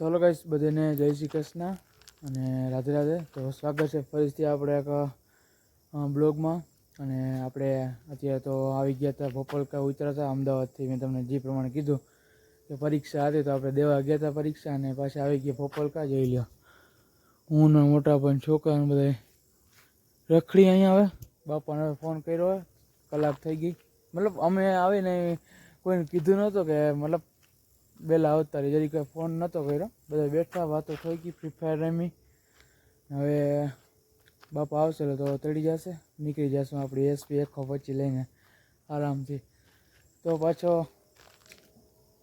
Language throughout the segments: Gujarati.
તો હલો ગાઈશ બધાને જય શ્રી કૃષ્ણ. અને રાધે રાધે. તો સ્વાગત છે ફરીથી આપણે એક બ્લોગમાં. અને આપણે અત્યારે તો આવી ગયા હતા ભોપલકા ઉતર્યા હતા, અમદાવાદથી. મેં તમને જે પ્રમાણે કીધું કે પરીક્ષા હતી, તો આપણે દેવા ગયા હતા પરીક્ષા અને પાછા આવી ગયા ભોપલકા. જોઈ લ્યો. હું ને મોટા પણ છોકરા ને બધા રખડી અહીંયા આવે બાપાને ફોન કર્યો કલાક થઈ ગઈ. મતલબ અમે આવીને કોઈને કીધું નહોતું કે મતલબ વહેલા આવતા રહી જરી કોઈ ફોન નહોતો કર્યો. બધા બેઠા, વાતો થઈ ગઈ ફ્રી ફાયર રમી. હવે બાપા આવશે તો તળી જશે. નીકળી જશું આપણી એસપી એકો પછી લઈને આરામથી. તો પાછો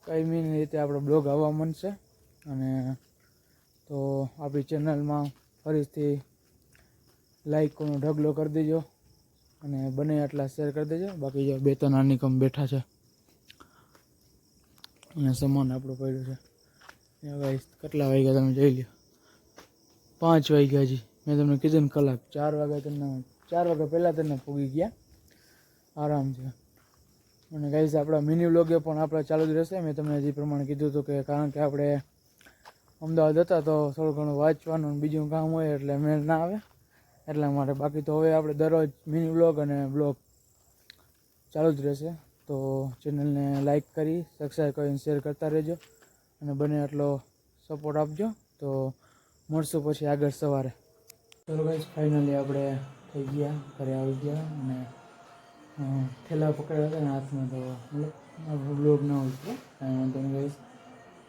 કાયમીની રીતે આપણો બ્લોગ આવવા માંડશે. અને તો આપણી ચેનલમાં ફરીથી લાઈકોનો ઢગલો કરી દેજો. અને બને એટલા શેર કરી દેજો. બાકી જો બે ત્રણ નાની કમ બેઠા છે. અને સામાન આપણો પડ્યો છે. ભાઈ કેટલા વાગ્યા તમે જોઈ લો પાંચ વાગ્યા હજી. મેં તમને કીધું ને કલાક. ચાર વાગ્યા તમને ચાર વાગ્યા પહેલાં તમને પૂગી ગયા. આરામ છે. અને ગાઈસ આપણા મિની વ્લોગે પણ આપણા ચાલુ જ રહેશે. મેં તમને જે પ્રમાણે કીધું હતું કે કારણ કે આપણે અમદાવાદ હતા તો થોડું ઘણું વાંચવાનું બીજું કામ હોય એટલે મેળ ના આવે. એટલા માટે બાકી તો હવે આપણે દરરોજ મિની વ્લોગ અને બ્લોગ ચાલુ જ રહેશે. તો ચેનલને લાઈક કરી સબસ્ક્રાઈબ કરીને શેર કરતા રહેજો અને બને એટલો સપોર્ટ આપજો. તો મળશું પછી આગળ સવારે. ચલો ગાઈસ ફાઇનલી આપણે થઈ ગયા, ઘરે આવી ગયા અને થેલા પકડ્યા હતા ને હાથમાં તો, મતલબ બ્લોગ ના હોય છે કાંઈ વાંધો નહીં ગાઈસ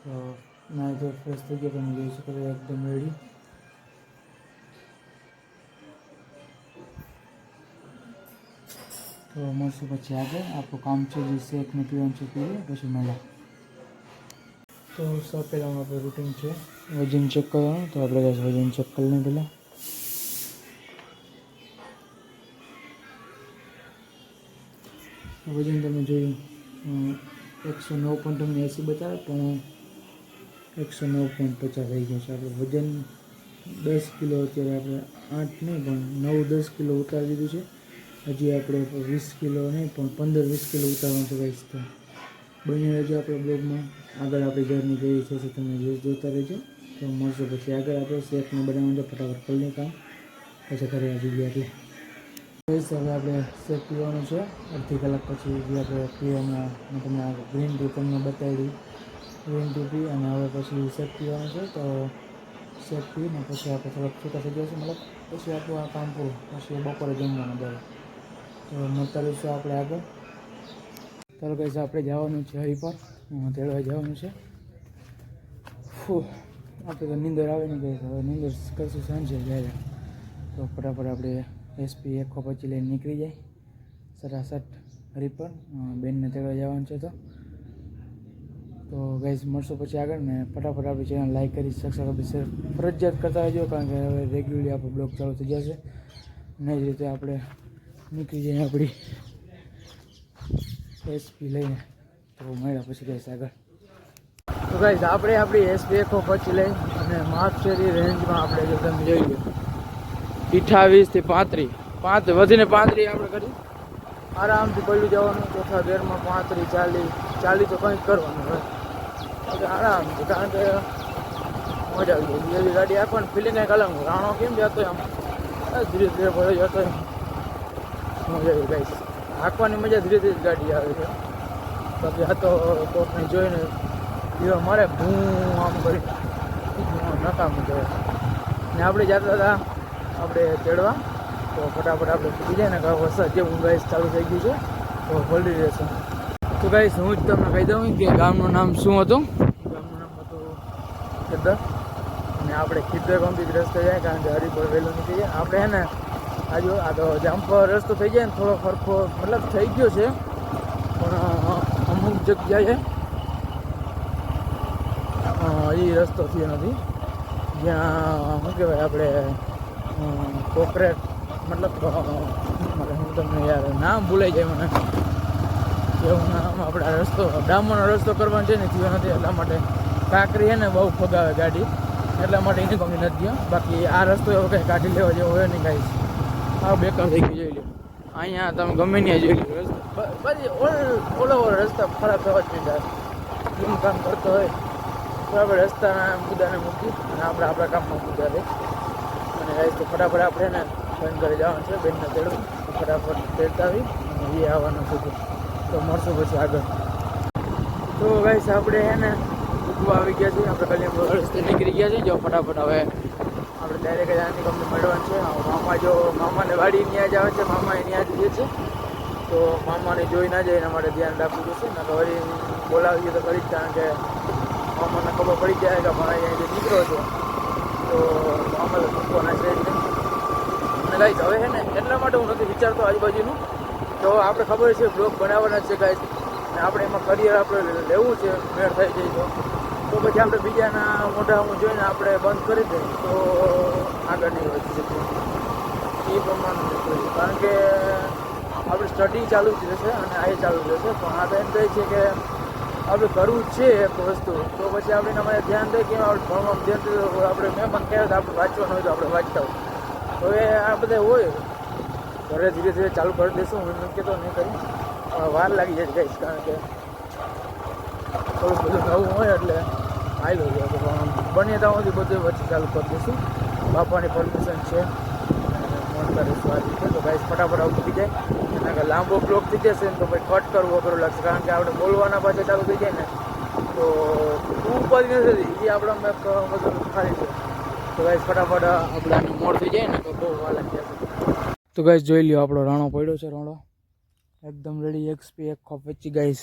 તો ના તો ફ્રેશ થઈ ગયા, તમે જોઈ શકો એકદમ રેડી તો મળશું પછી આગળ આપણું કામ છે જે શેક ને પીવાનું છે પીએ પછી મળ્યા તો સૌ પહેલાં આપણે રૂટીન છે. વજન ચેક કરવાનું તો આપણે કહીશું વજન ચેક કરી લઈએ પહેલાં. વજન તમે જોયું એકસો નવ પોઈન્ટ તમને એસી બતાવે પણ એકસો નવ પોઈન્ટ પચાસ થઈ ગયો છે. આપણે વજન દસ કિલો અત્યારે આપણે આઠ નહીં પણ નવ દસ કિલો ઉતારી દીધું છે. હજી આપણે વીસ કિલો નહીં, પણ પંદર વીસ કિલો ઉતારવાનું છે ગાઈસ તો. બની રહેજો આપણા બ્લોગમાં. આગળ આપણી જર્ની કેવી થશે તમે જોતા રહેજો. તો મળશે પછી આગળ આપણે શેકને બનાવવાનું છે, ફટાફટ કરી કામ. પછી ઘરે આવી ગયા એટલે. હવે આપણે શેક પીવાનું છે. અડધી કલાક પછી જે આપણે પીવામાં મેં તમને ગ્રીન ટી તમને બતાવી. ગ્રીન ટી પી અને હવે પછી શેક પીવાનું છે, તો શેક પીને પછી આપણે થોડાક છૂટા થઈ જશે, મતલબ. પછી આપણું આ કામ પૂરું. પછી બપોરે જમવાનું દરે તો મળતા આપણે આગળ. ચાલો કહીશ આપણે જવાનું છે હરિપર. પર તેડવા જવાનું છે. આપણે તો નીંદર આવે ને કહીશ હવે નીંદર કરશું સાંજે જ્યારે. તો ફટાફટ આપણે એસપી એકો પછી લઈને નીકળી જાય. સરાસટ હરિપર બેનને તેડવા જવાનું છે તો. તો ગાઈઝ મળશું પછી આગળ ને ફટાફટ આપણી ચેનલ લાઈક કરી સબસ્ક્રાઈબ આપી શેર ફરજિયાત કરતા રહેજો, કારણ કે હવે રેગ્યુલરલી આપણો બ્લોગ ચાલુ થઈ જશે. ને જ રીતે આપણે નીકળી જઈએ આપણી એસપી લઈને. તો મળ્યા પછી ગાઈસ આગળ. તો ગાઈસ આપણે આપણી એસપી એકો પછી લઈ અને માપશેરી રેન્જમાં આપણે જો તમે જોઈએ અઠાવીસથી પાંત્રીસ. પાંચ વધીને પાંત્રીસ આપણે કરી. આરામથી પડ્યું જવાનું, ચોથા ગેરમાં પાંત્રીસ, ચાલીસ ચાલીસ તો કંઈક કરવાનું એટલે આરામથી, કારણ કે મજા આવી ગઈ. ગાડી આપણને ફિલિંગ કંઈક અલગ. રાણો કેમ જતો એમ? ધીરે ધીરે ભરે જતો હોય. મજા આવી ગાઈસ. હાંકવાની મજા ધીરે ધીરે ગાડી આવે છે. બાકી આ તો કોકને જોઈને દીવા મારે ભૂ આમ કરી નકામું કહેવાય ને આપણે જતા હતા આપણે ચડવા તો ફટાફટ આપણે પૂછી જાય ને કે વરસાદ જેવું ગાઈસ ચાલુ થઈ ગયું છે. તો પલડી રહેશે. તો ગાઈસ હું જ તમને કહી દઉં કે ગામનું નામ શું હતું? ગામનું નામ હતું ખિદ્દર અને આપણે ખીદર ગમતી રસ્તે જાય કારણ કે હરિપુર વહેલું નીકળી જાય આપણે હે ને આજુ આ તો જામપર રસ્તો થઈ જાય ને થોડો ફરફો મતલબ થઈ ગયો છે. પણ અમુક જગ્યાએ એ રસ્તો થયો નથી જ્યાં, શું કહેવાય, આપણે કોકરેટ મતલબ હું તમને યાર નામ ભૂલાઈ જાય મને. એવું નામ આપણે રસ્તો ડામરનો રસ્તો કરવાનો છે ને થયો નથી એટલા માટે કાંકરી ને, બહુ ફગાવે ગાડી. એટલા માટે એની કંપની નથી ગયો બાકી આ રસ્તો એવો કંઈ કાઢી લેવા જેવો હોય નહીં કાંઈ આ બેકાર થઈ ગયું જોઈ લો અહીંયા તમે ગમે ત્યાં જોઈ લો. રસ્તા બધી ઓલ ઓવર રસ્તા ખરાબ થવા જ નહીં એમ કામ કરતો હોય, તો આપણે રસ્તાના મુદ્દાને મૂકી અને આપણે આપણા કામમાં મુદ્દા લઈ. અને ગાઈસ તો ફટાફટ આપણે ને બેન ઘરે જવાનું છે, બેનને તેડવું. ફટાફટ તેડતા આવી અને એ આવવાનું છે તો. મળશું પછી આગળ. તો ગાઈસ આપણે હે ને ઉગવા આવી ગયા છીએ. આપણે કલ્યાણ રસ્તે નીકળી ગયા છીએ. જો ફટાફટ હવે આપણે ડાયરેક્ટ જ આની કંપની મળવાનું છે. મામા જો મામાને વાડી ત્યાં જ આવે છે મામા એ ત્યાં જ છે. તો મામાને જોઈ ના જાય એના માટે ધ્યાન રાખવું જોઈશે ને તો વળી બોલાવીએ તો કરી જ, કારણ કે મામાને ખબર પડી જાય કે મારા અહીંયા જે દીકરો છે, તો મામા તો મૂકવાના છે અને ગાઈશ હવે છે ને, એટલા માટે હું નથી વિચારતો આજુબાજુનું. તો આપણે ખબર છે બ્લોગ બનાવવાના છે ગાઈશ અને આપણે એમાં કરિયર આપણે લેવું છે, મેળ થઈ જાય તો. તો પછી આપણે બીજાના મોઢા હું જોઈને આપણે બંધ કરી દઈએ તો આગળ નહીં વધી શકીએ. એ પ્રમાણે કારણ કે આપણી સ્ટડી ચાલુ જ રહેશે અને આ ચાલુ રહેશે. પણ આ બેન કહે છે કે આપણે કરવું છે એક વસ્તુ. તો પછી આપણે માટે ધ્યાન દઈએ કે આપણે ભણવામાં ધ્યાન દઈએ આપણે મેં પણ તો આપણે વાંચવાનું હોય તો આપણે વાંચતા હોય. તો એ આ બધા હોય. ઘરે ધીરે ધીરે ચાલુ કરી દઈશું હું નક્કી કહેતો નહીં કરી. વાર લાગી જાય ગઈશ કારણ કે થોડું બધું નવું હોય એટલે આવી ગયો તો બને ત્યાં સુધી બધું વચ્ચે ચાલુ કરી દઈશું. બાપાની પરમિશન છે. તો ગાઈસ ફટાફટ આવું થઈ જાય. કારણ કે લાંબો બ્લોક થઈ જશે ને તો ભાઈ કટ કરવું અઘરો લાગશે. કારણ કે આપણે બોલવાના પાછળ ચાલુ થઈ જાય ને, તો ઉપાધિ નથી થતી એ આપણા બધું ખાલી છે. તો ગાઈસ ફટાફટ આપણે મોડ થઈ જાય ને તો બહુ વાલા તો ગાઈસ જોઈ લ્યો આપણો રાણો પડ્યો છે, રાણો. એકદમ રેડી એક્સપી એક ખોપ વેચી ગાઈસ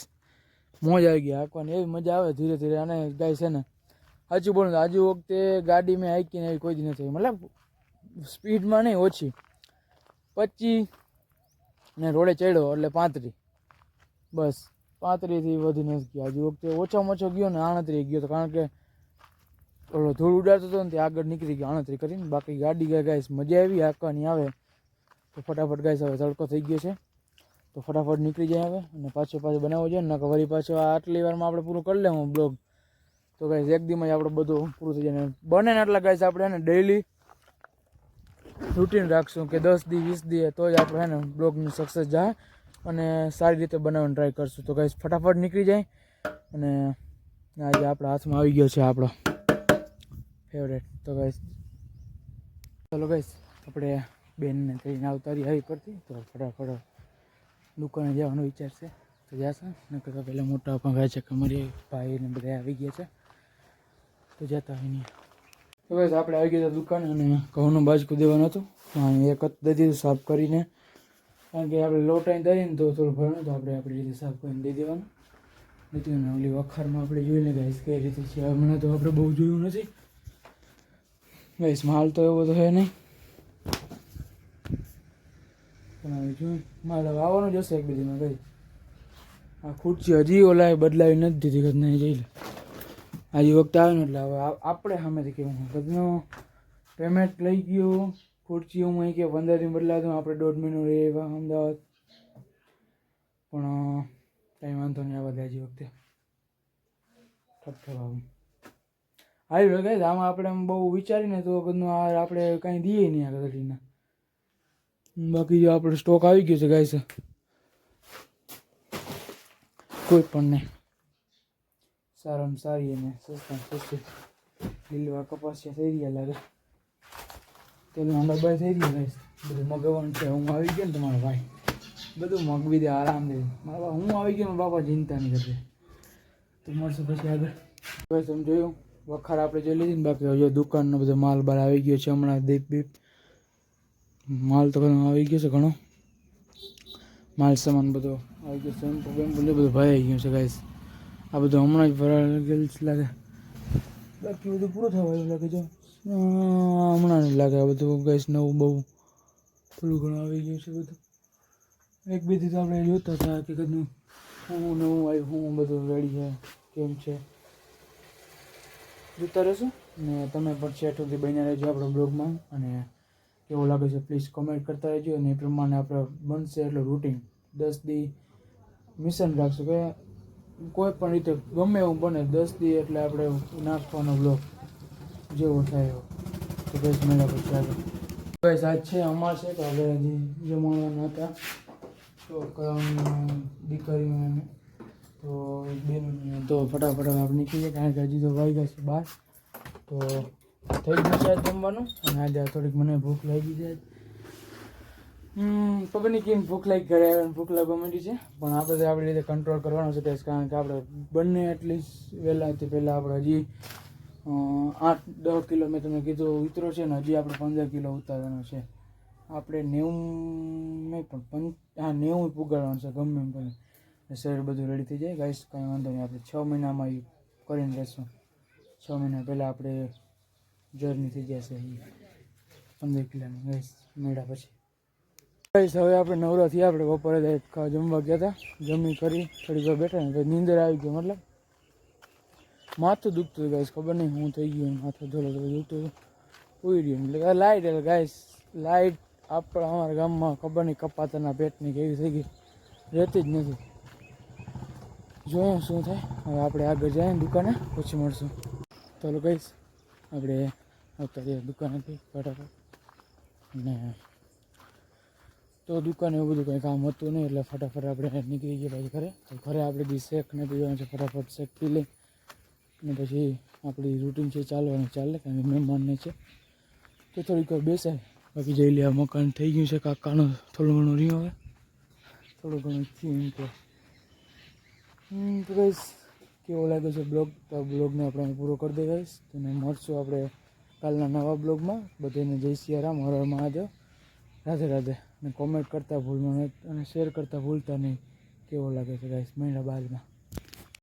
મોજ આવી ગઈ હાંકવાની. એવી મજા આવે ધીરે ધીરે. અને ગાય છે ને, સાચું બોલું આજુ વખતે ગાડી મેં હાંકીને એવી કોઈ જ નથી મતલબ સ્પીડમાં નહીં, ઓછી. પચીસ ને રોડે ચડ્યો એટલે પાંત્રીસ બસ પાંત્રીસથી વધી નથી ગયો હજુ વખતે ઓછામાં ઓછો ગયો ને આણત્રીસ ગયો તો. કારણ કે ઓલો ધૂળ ઉડાડતો હતો ને તે આગળ નીકળી ગયો આણત્રીસ કરીને. બાકી ગાડી ગાય ગાઈસ મજા આવી, હાંકવાની આવે. તો ફટાફટ ગાઈસ હવે તડકો થઈ ગયો છે. તો ફટાફટ નીકળી જાય હવે અને પાછો પાછો બનાવવો જોઈએ ને વળી પાછો આટલી વારમાં આપણે પૂરું કરી લેવું બ્લોગ તો ગાઈસ એક દીમાં જ આપણે બધું પૂરું થઈ જાય. બને ને એટલા ગાઈસ આપણે એને ડેઈલી રૂટીન રાખશું કે દસ દી, વીસ દી, તો જ આપણે હે ને બ્લોગની સક્સેસ જાય અને સારી રીતે બનાવવાની ટ્રાય કરશું. તો ગાઈસ ફટાફટ નીકળી જાય અને આજે આપણા હાથમાં આવી ગયો છે આપણો ફેવરેટ તો ગાઈસ ચલો ગાઈસ આપણે બેનને કહીને આવતારી આવી પડતી તો ફટાફટ દુકાને જવાનો વિચાર છે. તો જશે ને કરતાં પહેલાં મોટા પંખા છે, કમરી ભાઈ ને બધા આવી ગયા છે. તો જતા હોય નહીં તો બસ આપણે આવી ગયા દુકાને અને ઘઉંનું બાજકું દેવાનું હતું. એક જ દઈ દીધું સાફ કરીને. કારણ કે આપણે લો ટાઈમ દઈએ ને તો થોડું ભરણું, તો આપણે આપણી રીતે સાફ કરીને દઈ દેવાનું. નથી ને ઓલી વખારમાં આપણે જોઈએ ને ગાઈસ કઈ રીતે છે. હમણાં તો આપણે બહુ જોયું નથી. ગાઈસ, માલ તો એવો તો છે નહીં. પણ મારે આવવાનું જ હશે એક બધીમાં ભાઈ આ ખુરશી હજી ઓલા બદલાવી નથી દીધી નહીં જઈ લે. આજે વખત આવે ને એટલે હવે આપણે સામેથી કેવું કદનો પેમેન્ટ લઈ ગયું. ખુરશી હું અહીં કે પંદર દિન બદલાવ આપણે દોઢ મહિનો રહી અમદાવાદ. પણ કંઈ વાંધો નહીં આ બધા હજી વખતે. ઠપ ઠપ આવી. ગયું આમાં આપણે આમ બહુ વિચારીને તો આ આપણે કાંઈ દઈએ નહીં આ ગઢીના બાકી જો આપણો સ્ટોક આવી ગયો છે ગાઈસ કોઈ પણ નહીં. સારામાં સારી અને સસ્તા સસ્તી લીલવા કપાસિયા થઈ ગયા લાગે. તેલના ડબ્બા થઈ ગયા ગાઈસ બધું મગાવવાનું છે, હું આવી ગયો ને તમારો ભાઈ. બધું મગવી દે, આરામ દે. મારા હું આવી ગયો બાપા ચિંતા નહીં કરશે તો મળશે પછી આગળ. બસ જોયું? વખાર આપણે જોઈ લીધી ને બાકી, હવે દુકાનનો બધો માલ બાર આવી ગયો છે હમણાં દીપ બીપ માલ તો ઘણો આવી ગયો છે, ઘણો. માલ સામાન બધો આવી ગયો છે બેમ્પુ બધું ભરાઈ ગયું છે ગાઈસ આ બધું હમણાં જ ભરાયેલ ગયેલ છે લાગે બાકી બધું પૂરું થવા આવ્યું લાગે જો હમણાં જ લાગે આ બધું ગાઈસ નવું બહુ થોડું ઘણું આવી ગયું છે બધું. એક બે દી તો આપણે જોતા હતા કે કદનું હું નવું આવ્યું હું બધું રેડી છે, કેમ છે. જોતા રહેશું ને તમે પણ છે સુધી બન્યા રહેજો આપણા બ્લોગમાં અને કેવું લાગે છે. પ્લીઝ કોમેન્ટ કરતા રહેજો અને એ પ્રમાણે આપણે બનશે એટલું રૂટીન દસ દી મિશન રાખશું કે કોઈ પણ રીતે ગમે એવું બને, દસ દી એટલે આપણે નાખવાનો બ્લોગ જેવો થાય એવો. તો બસ મળ્યા પછી આગળ. બસ આજ છે, અમાર છે, તો આપણે હજી જમાડવાના હતા. તો દીકરીઓને તો તો બેન તો ફટાફટ હવે આપણે નીકળી જાય કારણ કે હજી તો વાગ્યા છે બાર. તો થઈ ગયું છે જમવાનું? અને આજે થોડીક મને ભૂખ લાગી હમ, ખબર નહીં કેમ ભૂખ લાગી ઘરે ભૂખ લાગવા માંડી છે. પણ આપણે આપણી રીતે કંટ્રોલ કરવાનો છે કારણ કે આપણે બંને એટલીસ્ટ વહેલાથી પહેલાં આપણે હજી આઠ, દસ કિલો મેં તમને કીધું ઉતરો છે ને હજી આપણે પંદર કિલો ઉતારવાનો છે. આપણે નેવું નહીં પણ પંચ, હા, નેવું પુગાડવાનું છે ગમે એમ કરીને. શરીર બધું રેડી થઈ જાય. ગાઈસ, કાંઈ વાંધો નહીં, આપણે છ મહિનામાં એ કરીને રહેશું છ મહિના પહેલાં આપણે જર્ની થઈ જશે પંદર કિલોની ગાઈસ મેળા પછી. ગઈશ હવે આપણે નવરા થયા, આપણે બપોરે જમવા ગયા હતા જમી કરી, થોડીક વાર બેઠા ને નીંદર આવી ગઈ, મતલબ. માથું દુખતું હતું ગાઈશ ખબર નહીં હું થઈ ગયું માથું ધોલો ધોલો દુખતું હતું. ઉઈ રહ્યું એટલે લાઇટ એટલે ગાઈશ લાઇટ આપણા અમારા ગામમાં ખબર નહીં કપાતાના પેટની કેવી થઈ ગઈ. રહેતી જ નથી. જોયું શું થાય. હવે આપણે આગળ જઈએ દુકાને, પછી મળશું. ચાલો કહીશ આપણે રહીએ દુકાનેથી ફટાફટ ને તો દુકાને એવું બધું કંઈ કામ હતું નહીં, એટલે ફટાફટ આપણે નીકળી ગયા પછી ઘરે. તો ઘરે આપણે બી શેક ને પીવાનું છે, ફટાફટ શેક પી લઈ અને પછી આપણી રૂટીન છે ચાલવાની. ચાલે, કારણ કે મહેમાનને છે. તો થોડીક વાર બેસાય. બાકી જઈ લે મકાન થઈ ગયું છે, કાકાનું થોડું ઘણું રહ્યું હવે. થોડું ઘણું થયું એમ તો તો ગઈશ કેવો લાગે છે બ્લોગ? તો બ્લોગને આપણે પૂરો કરી દઈએ ગઈશ તો મળશું આપણે કાલના નવા બ્લોગમાં બધાને જય સિયારામ, હર હર મહાદેવ. રાધે રાધે. અને કોમેન્ટ કરતાં ભૂલમાં અને શેર કરતાં ભૂલતા નહીં. કેવો લાગે છે ગાઈસ મહિના બાદમાં.